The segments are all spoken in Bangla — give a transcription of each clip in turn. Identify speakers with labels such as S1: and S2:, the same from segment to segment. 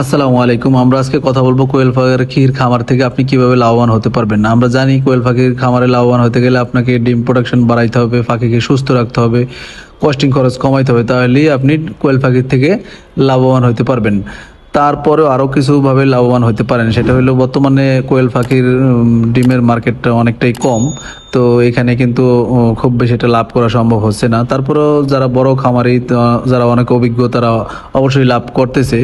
S1: আসসালামু আলাইকুম। আমরা আজকে কথা বলব কোয়েল পাখির খামার থেকে আপনি কীভাবে লাভবান হতে পারবেন। না, আমরা জানি কোয়েল পাখির খামারে লাভবান হতে গেলে আপনাকে ডিম প্রোডাকশন বাড়াইতে হবে পাখিকে সুস্থ রাখতে হবে কস্টিং খরচ কমাইতে হবে, তাহলেই আপনি কোয়েল পাখির থেকে লাভবান হতে পারবেন। তারপরেও আরও কিছুভাবে লাভবান হতে পারেন, সেটা হলো বর্তমানে কোয়েল পাখির ডিমের মার্কেটটা অনেকটাই কম। তো এখানে কিন্তু খুব বেশি এটা লাভ করা সম্ভব হচ্ছে না। তারপরেও যারা বড় খামারি যারা অনেক অভিজ্ঞ, তারা অবশ্যই লাভ করতেছে।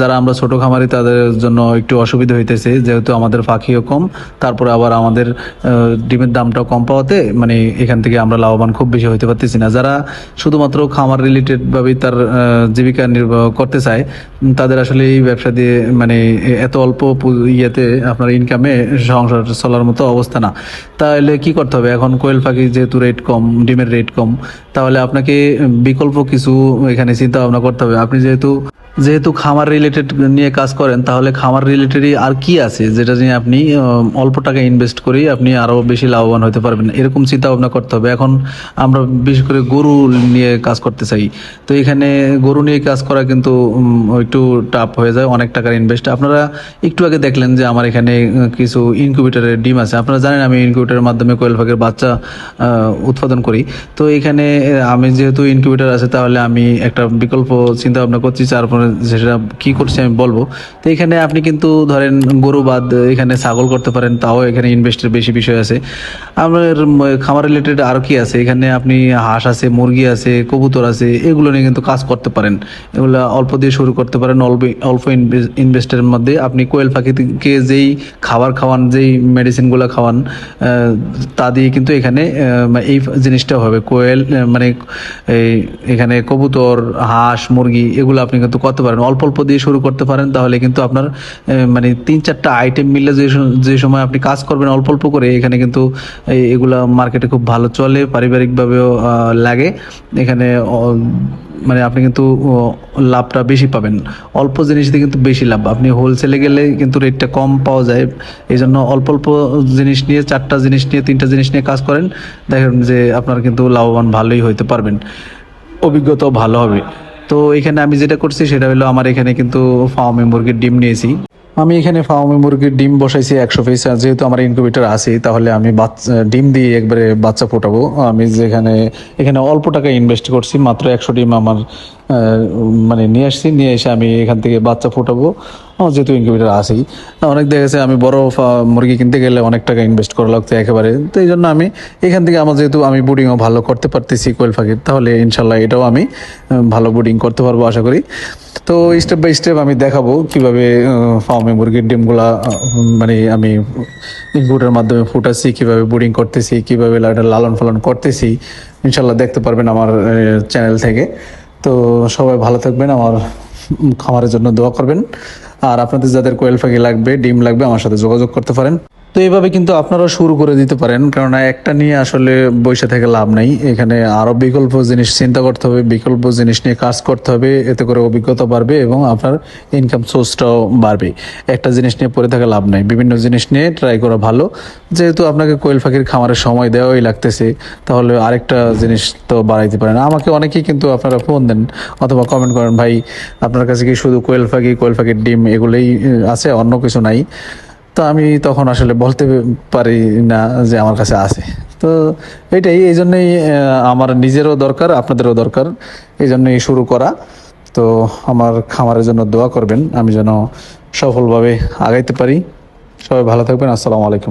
S1: যারা আমরা ছোট খামারি, তাদের জন্য একটু অসুবিধা হইতেছে, যেহেতু আমাদের পাখিও কম। তারপরে আবার আমাদের ডিমের দামটাও কম পাওয়াতে মানে এখান থেকে আমরা লাভবান খুব বেশি হইতে পারতেছি না। যারা শুধুমাত্র খামার রিলেটেডভাবেই তার জীবিকা নির্বাহ করতে চায়, তাদের আসলে এই ব্যবসা দিয়ে মানে এত অল্প ইয়েতে আপনার ইনকামে সংসার চলার মতো অবস্থা না। তাহলে কি করতে হবে। এখন কোয়েল পাখি যেহেতু রেট কম, ডিমের রেট কম, তাহলে আপনাকে বিকল্প কিছু এখানে চিন্তা ভাবনা করতে হবে। আপনি যেহেতু যেহেতু খামার রিলেটেড নিয়ে কাজ করেন, তাহলে খামার রিলেটেডই আর কি আছে যেটা নিয়ে আপনি অল্প টাকা ইনভেস্ট করেই আপনি আরও বেশি লাভবান হতে পারবেন? এরকম চিন্তা ভাবনা করতে হবে। এখন আমরা বিশেষ করে গরু নিয়ে কাজ করতে চাই। তো এখানে গরু নিয়ে কাজ করা কিন্তু একটু টাফ হয়ে যায়, অনেক টাকার ইনভেস্ট আপনারা একটু আগে দেখলেন যে আমার এখানে কিছু ইনকিউবেটরের ডিম আছে। আপনারা জানেন আমি ইনকিউবেটরের মাধ্যমে কোয়েল পাখির বাচ্চা উৎপাদন করি। তো এখানে আমি যেহেতু ইনকিউবেটর আছে, তাহলে আমি একটা বিকল্প চিন্তা ভাবনা করছি তারপরে সেটা কি করছি আমি বলব। তো এখানে আপনি কিন্তু ধরেন গরু বাদ এখানে ছাগল করতে পারেন, তাও এখানে ইনভেস্টের বেশি বিষয় আছে। আমার খামার রিলেটেড আর কি আছে? এখানে আপনি হাঁস আছে, মুরগি আছে, কবুতর আছে, এগুলো নিয়ে কিন্তু কাজ করতে পারেন। এগুলো অল্প দিয়ে শুরু করতে পারেন, অল্প অল্প ইনভেস্টের মধ্যে আপনি কোয়েল পাখিকে যেই খাবার খাওয়ান, যেই মেডিসিনগুলো খাওয়ান তা দিয়ে কিন্তু এখানে এই জিনিসটা হবে। কোয়েল মানে এখানে কবুতর, হাঁস, মুরগি, এগুলো আপনি কিন্তু করতে পারেন, অল্প অল্প দিয়ে শুরু করতে পারেন, তাহলে কিন্তু আপনার মানে তিন চারটা আইটেম মিললে যে যে সময় আপনি কাজ করবেন অল্প অল্প করে, এখানে কিন্তু এগুলা মার্কেটে খুব ভালো চলে, পারিবারিকভাবেও লাগে। এখানে মানে আপনি কিন্তু লাভটা বেশি পাবেন। অল্প জিনিস দিয়ে কিন্তু বেশি লাভ। আপনি হোলসেলে গেলে কিন্তু রেটটা কম পাওয়া যায়। এই জন্য অল্প অল্প জিনিস নিয়ে, চারটা জিনিস নিয়ে, তিনটা জিনিস নিয়ে কাজ করেন, দেখেন যে আপনার কিন্তু লাভবান ভালোই হইতে পারবেন। অভিজ্ঞতাও ভালো হবে। তো এখানে আমি যেটা করছি সেটা হলো আমার এখানে কিন্তু ফার্ম মুরগির ডিম নিয়েছি। আমি এখানে ফার্মে মুরগির ডিম বসাইছি একশো পিস যেহেতু আমার ইনকিউবেটর আছে তাহলে আমি বাচ্চা ডিম দিয়ে একবারে বাচ্চা ফোটাবো। আমি যেখানে, এখানে অল্প টাকা ইনভেস্ট করছি, মাত্র একশো ডিম আমার মানে নিয়ে আসছি, নিয়ে এসে আমি এখান থেকে বাচ্চা ফোটাবো। যেহেতু ইনকিউবেটর আছেই, অনেক দেখা গেছে আমি বড় মুরগি কিনতে গেলে অনেক টাকা ইনভেস্ট করা লাগতো একেবারে। তো এই জন্য আমি এখান থেকে আমার যেহেতু আমি বুডিংও ভালো করতে পারতেছি কোয়েল পাখির, তাহলে ইনশাল্লাহ এটাও আমি ভালো বুডিং করতে পারব আশা করি। তো স্টেপ বাই স্টেপ আমি দেখাবো কীভাবে ফার্মে মুরগির ডিমগুলা মানে আমি ইনপুটের মাধ্যমে ফুটাচ্ছি, কীভাবে বুডিং করতেছি, কীভাবে লালন পালন করতেছি। ইনশাল্লাহ দেখতে পারবেন আমার চ্যানেল থেকে। তো সবাই ভালো থাকবেন, আমার খামারের জন্য দোয়া করবেন। আর আপনাদের যাদের কোয়েল পাখি লাগবে, ডিম লাগবে, আমার সাথে যোগাযোগ করতে পারেন। তো এইভাবে কিন্তু আপনারা শুরু করে দিতে পারেন। কেননা একটা নিয়ে আসলে বসে থেকে লাভ নেই। এখানে আরও বিকল্প জিনিস চিন্তা করতে হবে, বিকল্প জিনিস নিয়ে কাজ করতে হবে, এতে করে অভিজ্ঞতা বাড়বে এবং আপনার ইনকাম সোর্সটাও বাড়বে। একটা জিনিস নিয়ে পড়ে থাকা লাভ নাই। বিভিন্ন জিনিস নিয়ে ট্রাই করা ভালো। যেহেতু আপনাকে কোয়েল পাখির খামারের সময় দেওয়াই লাগতেছে, তাহলে আরেকটা জিনিস তো বাড়াইতে পারেন। আমাকে অনেকেই কিন্তু আপনারা ফোন দেন অথবা কমেন্ট করেন, ভাই, আপনার কাছে কি শুধু কোয়েল পাখি, কোয়েল পাখির ডিম এগুলোই আছে? অন্য কিছু নাই। তো আমি তখন আসলে বলতে পারি না যে আমার কাছে আছে। তো এটাই, এই জন্যই আমার নিজেরও দরকার, আপনাদেরও দরকার, এই জন্যই শুরু করা। তো আমার খামারের জন্য দোয়া করবেন, আমি যেন সফলভাবে আগাইতে পারি। সবাই ভালো থাকবেন, আসসালামু আলাইকুম।